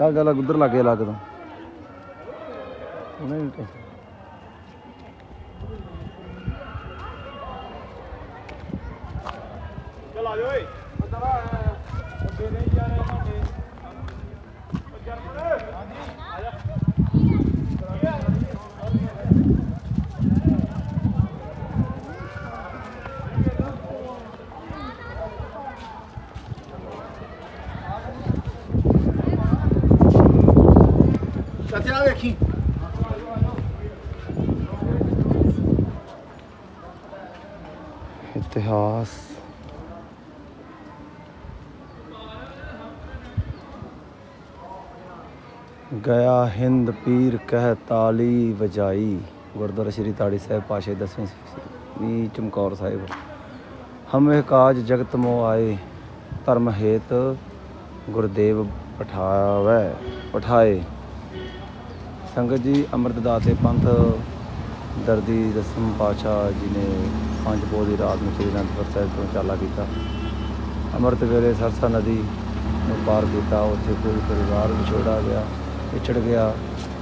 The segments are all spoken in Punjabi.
ਚੱਲ ਚੱਲ ਉਧਰ ਲੱਗੇ ਲੱਗ ਤੂੰ ਉਹਨੇ ਵੀ ਕਿਹਾ। ਚਲ ਆ ਜਾ ਓਏ ਅੰਦਰ ਆ ਅੱਗੇ ਨਹੀਂ ਜਾ ਰਹੇ ਤੁਹਾਡੇ ਜਰਮਨ ਹਾਂਜੀ ਆ ਜਾ ਚਾਚਾ ਵੇਖੀ। ਇਤਿਹਾਸ। ਗਿਆ ਹਿੰਦ ਪੀਰ ਕਹਿ ਤਾਲੀ ਵਜਾਈ। ਗੁਰਦੁਆਰਾ ਸ੍ਰੀ ਤਾੜੀ ਸਾਹਿਬ ਪਾਸ਼ੇ ਦਸਵੇਂ ਸ੍ਰੀ ਚਮਕੌਰ ਸਾਹਿਬ। ਹਮੇ ਕਾਜ ਜਗਤ ਮੋ ਆਏ, ਧਰਮ ਹੇਤ ਗੁਰਦੇਵ ਪਠਾਵੈ ਪਠਾਏ। ਸੰਗਤ ਜੀ ਅੰਮ੍ਰਿਤ ਦਾਤੇ ਪੰਥ ਦਰਦੀ ਦਸਮ ਪਾਤਸ਼ਾਹ ਜੀ ਨੇ ਪੰਜ ਪੋਹ ਦੀ ਰਾਤ ਨੂੰ ਸ੍ਰੀ ਅਨੰਦਪੁਰ ਸਾਹਿਬ ਤੋਂ ਚਾਲਾ ਕੀਤਾ। ਅੰਮ੍ਰਿਤ ਵੇਲੇ ਸਰਸਾ ਨਦੀ ਨੂੰ ਪਾਰ ਕੀਤਾ। ਉੱਥੇ ਕੋਈ ਪਰਿਵਾਰ ਵਿਛੋੜਾ ਗਿਆ, ਵਿਛੜ ਗਿਆ।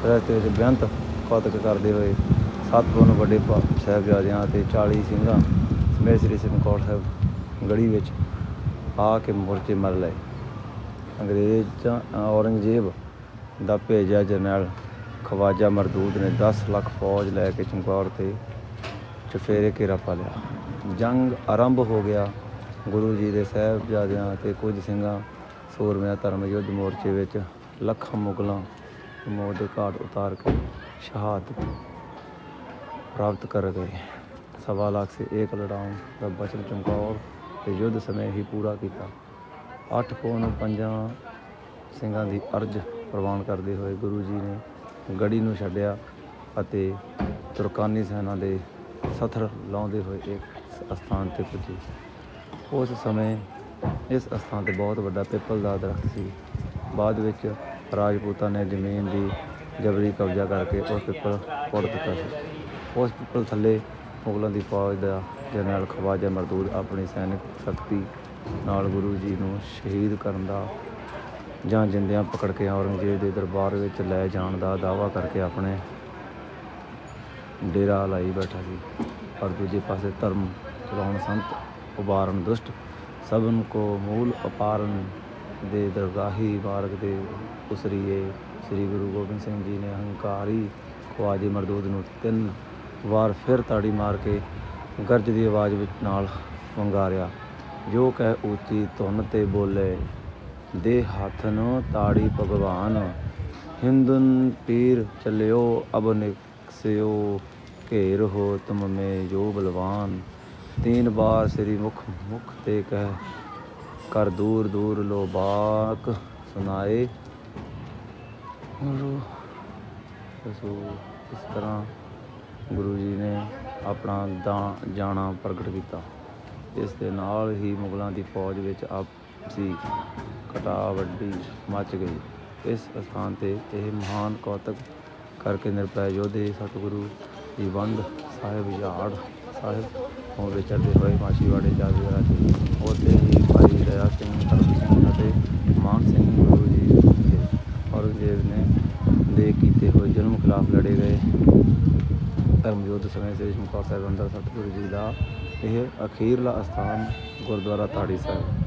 ਰਸਤੇ ਵਿੱਚ ਬੇਅੰਤ ਕੌਤਕ ਕਰਦੇ ਹੋਏ ਸੱਤ ਨੂੰ ਵੱਡੇ ਸਾਹਿਬਜ਼ਾਦਿਆਂ ਤੇ 40 ਸਿੰਘਾਂ ਸਮੇਤ ਸ੍ਰੀ ਚਮਕੌਰ ਸਾਹਿਬ ਗੜੀ ਵਿੱਚ ਆ ਕੇ ਮੋਰਚੇ ਮਰ ਲਏ। ਅੰਗਰੇਜ਼ਾਂ ਔਰੰਗਜ਼ੇਬ ਦਾ ਭੇਜਿਆ ਜਰਨੈਲ ਖਵਾਜਾ ਮਰਦੂਦ ਨੇ 10 ਲੱਖ ਫੌਜ ਲੈ ਕੇ ਚਮਕੌਰ ਤੇ ਚਫੇਰੇ ਘੇਰਾ ਪਾ ਲਿਆ। ਜੰਗ ਆਰੰਭ ਹੋ ਗਿਆ। ਗੁਰੂ ਜੀ ਦੇ ਸਾਹਿਬਜ਼ਾਦਿਆਂ ਤੇ ਕੁਝ ਸਿੰਘਾਂ ਸੂਰਮਿਆਂ ਧਰਮ ਯੁੱਧ ਮੋਰਚੇ ਵਿੱਚ ਲੱਖਾਂ ਮੁਗਲਾਂ ਮੌਤ ਦੇ ਘਾਟ ਉਤਾਰ ਕੇ ਸ਼ਹਾਦਤ ਪ੍ਰਾਪਤ ਕਰ ਗਏ। ਸਵਾ ਲੱਖ ਸੇ ਏਕ ਲੜਾਉਂ ਦਾ ਬਚਨ ਚਮਕੌਰ ਤੇ ਯੁੱਧ ਸਮੇਂ ਹੀ ਪੂਰਾ ਕੀਤਾ। ਅੱਠ ਪੌਣ ਨੂੰ ਪੰਜਾਂ ਸਿੰਘਾਂ ਦੀ ਅਰਜ਼ ਪ੍ਰਵਾਨ ਕਰਦੇ ਹੋਏ ਗੁਰੂ ਜੀ ਨੇ ਗੜੀ ਨੂੰ ਛੱਡਿਆ ਅਤੇ ਤੁਰਕਾਨੀ ਸੈਨਾ ਦੇ ਸਥਰ ਲਾਉਂਦੇ ਹੋਏ ਇੱਕ ਸਥਾਨ ਤੇ ਪੁੱਜੇ। ਉਸ ਸਮੇਂ ਇਸ ਸਥਾਨ ਤੇ ਬਹੁਤ ਵੱਡਾ ਪਿੱਪਲ ਦਾ ਦਰਖਤ ਸੀ। ਬਾਅਦ ਵਿੱਚ ਰਾਜਪੂਤਾਂ ਨੇ ਜ਼ਮੀਨ ਦੀ ਜਬਰੀ ਕਬਜ਼ਾ ਕਰਕੇ ਉਸ ਪਿੱਪਲ ਪੁੱਟ ਦਿੱਤਾ ਸੀ। ਉਸ ਪਿੱਪਲ ਥੱਲੇ ਮੁਗਲਾਂ ਦੀ ਫੌਜ ਦਾ ਜਨਰਲ ਖਵਾਜਾ ਮਰਦੂਦ ਆਪਣੀ ਸੈਨਿਕ ਸ਼ਕਤੀ ਨਾਲ ਗੁਰੂ ਜੀ ਨੂੰ ਸ਼ਹੀਦ ਕਰਨ ਦਾ ਜਾਂ ਜਿੰਦਿਆਂ ਪਕੜ ਕੇ ਔਰੰਗਜ਼ੇਬ ਦੇ ਦਰਬਾਰ ਵਿੱਚ ਲੈ ਜਾਣ ਦਾ ਦਾਅਵਾ ਕਰਕੇ ਆਪਣੇ ਡੇਰਾ ਲਾਈ ਬੈਠਾ ਸੀ। ਪਰ ਦੂਜੇ ਪਾਸੇ ਧਰਮ, ਚਲਾਉਣ ਸੰਤ ਉਬਾਰਨ ਦੁਸ਼ਟ ਸਭਨ ਕੋ ਮੂਲ ਅਪਾਰਨ ਦੇ ਦਰਗਾਹੀ ਮਾਰਗ ਦੇ ਉਸਰੀਏ। ਸ੍ਰੀ ਗੁਰੂ ਗੋਬਿੰਦ ਸਿੰਘ ਜੀ ਨੇ ਹੰਕਾਰੀ ਖਵਾਜੇ ਮਰਦੂਦ ਨੂੰ ਤਿੰਨ ਵਾਰ ਫਿਰ ਤਾੜੀ ਮਾਰ ਕੇ ਗਰਜ ਦੀ ਆਵਾਜ਼ ਵਿੱਚ ਨਾਲ ਵੰਗਾਰਿਆ। ਜੋ ਕਹਿ ਉੱਚੀ ਧੁਨ ਤੇ ਬੋਲੇ ਦੇ ਹੱਥ ਨੂੰ ਤਾੜੀ ਭਗਵਾਨ। ਹਿੰਦਨ ਪੀਰ ਚੱਲਿਓ, ਅਬ ਨਿਕਸਿਓ, ਘੇਰ ਹੋ ਤੁਮ ਮੇ ਜੋ ਬਲਵਾਨ। ਤੀਨ ਬਾਰ ਸ੍ਰੀ ਮੁਖ ਮੁਖ ਤੇ ਕਹਿ ਕਰ ਦੂਰ ਦੂਰ ਲੋ ਬਾਕ ਸੁਨਾਏ ਸੋ ਇਸ ਤਰ੍ਹਾਂ ਗੁਰੂ ਜੀ ਨੇ ਆਪਣਾ ਦਾ- ਜਾਣਾ ਪ੍ਰਗਟ ਕੀਤਾ। ਇਸ ਦੇ ਨਾਲ ਹੀ ਮੁਗਲਾਂ ਦੀ ਫੌਜ ਵਿੱਚ ਆਪ ਸੀ। ਵੱਡੀ ਮੱਚ ਗਈ। ਇਸ ਸਥਾਨ ਤੇ ਇਹ ਮਹਾਨ ਕੌਤਕ ਕਰਕੇ ਨਿਰਭੈ ਯੋਧੇ ਸਤਿਗੁਰੂ ਦੀ ਵੰਡ ਸਾਹਿਬ ਯਾੜ ਸਾਹਿਬ ਤੋਂ ਵਿਚਰਦੇ ਹੋਏ ਮਾਛੀਵਾੜੇ ਜਾ ਗੁਜ਼ਰਾ ਸੀ ਉੱਥੇ ਹੀ ਭਾਈ ਦਇਆ ਸਿੰਘ ਧਰਮ ਸਿੰਘ ਅਤੇ ਮਾਨ ਸਿੰਘ ਗੁਰੂ ਜੀ ਦੇ ਔਰੰਗਜ਼ੇਬ ਨੇ ਦੇ ਕੀਤੇ ਹੋਏ ਜ਼ੁਲਮ ਖਿਲਾਫ ਲੜੇ ਗਏ। ਧਰਮ ਯੁੱਧ ਸਮੇਂ ਸ੍ਰੀ ਚਮਕੌਰ ਸਾਹਿਬ ਅੰਦਰ ਸਤਿਗੁਰੂ ਜੀ ਦਾ ਇਹ ਅਖੀਰਲਾ ਅਸਥਾਨ ਗੁਰਦੁਆਰਾ ਤਾੜੀ ਸਾਹਿਬ